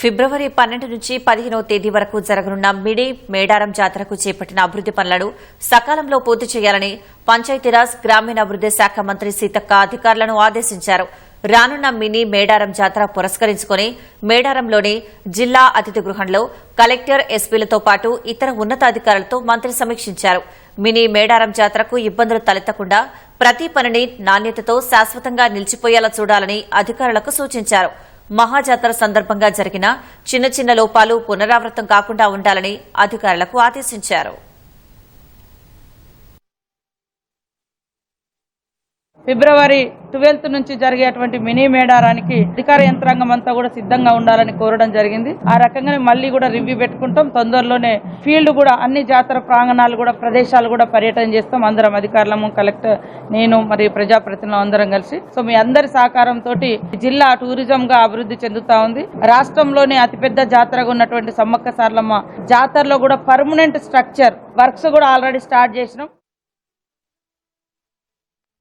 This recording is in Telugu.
ఫిబ్రవరి పన్నెండు నుంచి పదిహేనవ తేదీ వరకు జరగనున్న మిడి మేడారం జాతరకు చేపట్టిన అభివృద్ది పనులను సకాలంలో పూర్తి చేయాలని పంచాయతీరాజ్ గ్రామీణాభివృద్ది శాఖ మంత్రి సీతక్క అధికారులను ఆదేశించారు. రానున్న మినీ మేడారం జాతర పురస్కరించుకుని మేడారంలోని జిల్లా అతిథి గృహంలో కలెక్టర్ ఎస్పీలతో పాటు ఇతర ఉన్నతాధికారులతో మంత్రి సమీక్షించారు. మినీ మేడారం జాతరకు ఇబ్బందులు తలెత్తకుండా ప్రతి పనిని నాణ్యతతో శాశ్వతంగా నిలిచిపోయేలా చూడాలని అధికారులకు సూచించారు. మహాజాతర సందర్భంగా జరిగిన చిన్న చిన్న లోపాలు పునరావృతం కాకుండా ఉండాలని అధికారులకు ఆదేశించారు. ఫిబ్రవరి ట్వెల్త్ నుంచి జరిగేటువంటి మినీ మేడారానికి అధికార యంత్రాంగం అంతా కూడా సిద్ధంగా ఉండాలని కోరడం జరిగింది. ఆ రకంగానే మళ్ళీ కూడా రివ్యూ పెట్టుకుంటాం. తొందరలోనే ఫీల్డ్ కూడా అన్ని జాతర ప్రాంగణాలు కూడా ప్రదేశాలు కూడా పర్యటన చేస్తాం. అందరం అధికారులము కలెక్టర్ నేను మరియు ప్రజాప్రతినిధులు అందరం కలిసి. సో మీ అందరి సహకారంతో జిల్లా టూరిజం గా అభివృద్ధి చెందుతా ఉంది. రాష్ట్రంలోనే అతిపెద్ద జాతరగా ఉన్నటువంటి సమ్మక్క సార్లమ్మ జాతరలో కూడా పర్మనెంట్ స్ట్రక్చర్ వర్క్స్ కూడా ఆల్రెడీ స్టార్ట్ చేసినాం.